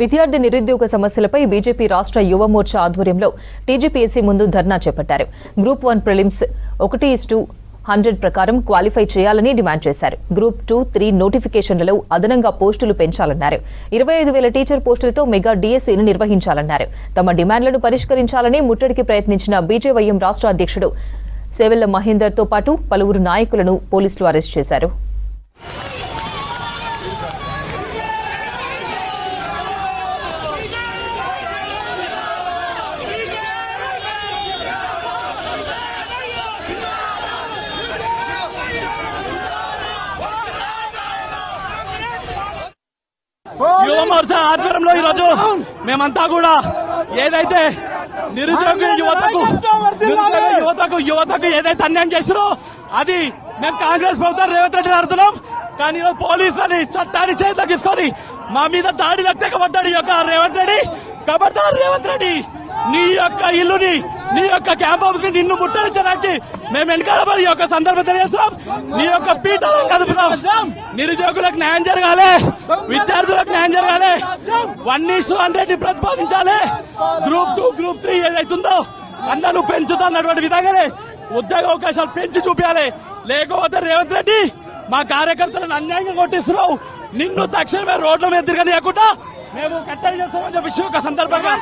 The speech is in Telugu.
విద్యార్థి నిరుద్యోగ సమస్యలపై బీజేపీ రాష్ట్ర యువ మోర్చా ఆధ్వర్యంలో టీజీపీఎస్సీ ముందు ధర్నా చేపట్టారు. గ్రూప్ వన్ ప్రిలిమ్స్ ఒకటి ఇస్టు హండ్రెడ్ ప్రకారం క్వాలిఫై చేయాలని డిమాండ్ చేశారు. గ్రూప్ టూ త్రీ నోటిఫికేషన్లలో అదనంగా పోస్టులు పెంచాలన్నారు. ఇరవై ఐదు వేల టీచర్ పోస్టులతో మెగా డీఎస్సీని నిర్వహించాలన్నారు. తమ డిమాండ్లను పరిష్కరించాలని ముట్టడికి ప్రయత్నించిన బీజేవైఎం రాష్ట్ర అధ్యక్షుడు సేవెల్ల మహేందర్తో పాటు పలువురు నాయకులను పోలీసులు అరెస్ట్ చేశారు. యువ మోర్చా ఆధ్వర్యంలో ఈరోజు మేమంతా కూడా ఏదైతే నిరుద్యోగ యువతకు యువతకు యువతకు ఏదైతే అన్యాయం చేసిరో అది మేము కాంగ్రెస్ ప్రభుత్వం రేవంత్ రెడ్డి అడుగుతున్నాం కానీ ఈరోజు పోలీసులని చట్టాన్ని చేతిలో తీసుకొని మా మీద దాడి తెగబడ్డాడు ఈ యొక్క రేవంత్ రెడ్డి. కబడ్డారు రేవంత్ రెడ్డి నీ యొక్క ఇల్లుని నీ యొక్క క్యాంప్ హౌస్ని నిన్ను ముట్టడించడానికి మేము వెనకాల ఈ యొక్క సందర్భం తెలియజేస్తాం నీ యొక్క పీఠాలను కదుపుతాం నిరుద్యోగులకు న్యాయం జరగాలి. విద్యార్థులకు న్యాయం జరగాలి. వన్ ఈస్ హండ్రెడ్ని ప్రతిపాదించాలి. గ్రూప్ టూ గ్రూప్ త్రీ ఏదైతుందో అందరూ పెంచుతున్నటువంటి విధంగానే ఉద్యోగ అవకాశాలు పెంచి చూపించాలి. లేకపోతే రేవంత్ రెడ్డి మా కార్యకర్తలను అన్యాయంగా కొట్టిస్తున్నావు. నిన్ను తక్షణమే రోడ్ల మీద తిరగనీయకుండా మేము కట్టడి చేస్తామని చెప్పి ఒక సందర్భంగా.